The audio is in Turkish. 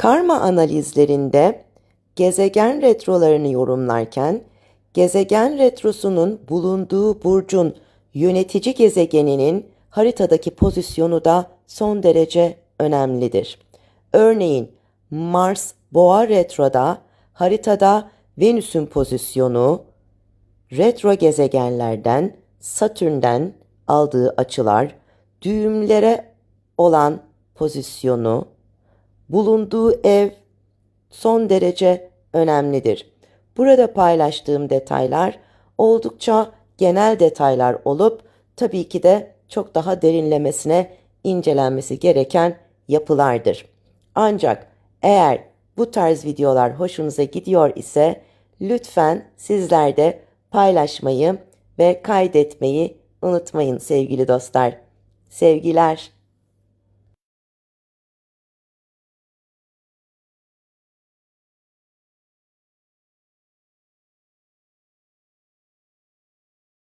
Karma analizlerinde gezegen retrolarını yorumlarken gezegen retrosunun bulunduğu burcun yönetici gezegeninin haritadaki pozisyonu da son derece önemlidir. Örneğin Mars Boğa retroda haritada Venüs'ün pozisyonu retro gezegenlerden Satürn'den aldığı açılar, düğümlere olan pozisyonu, bulunduğu ev son derece önemlidir. Burada paylaştığım detaylar oldukça genel detaylar olup tabii ki de çok daha derinlemesine incelenmesi gereken yapılardır. Ancak eğer bu tarz videolar hoşunuza gidiyor ise lütfen sizler de paylaşmayı ve kaydetmeyi unutmayın sevgili dostlar. Sevgiler.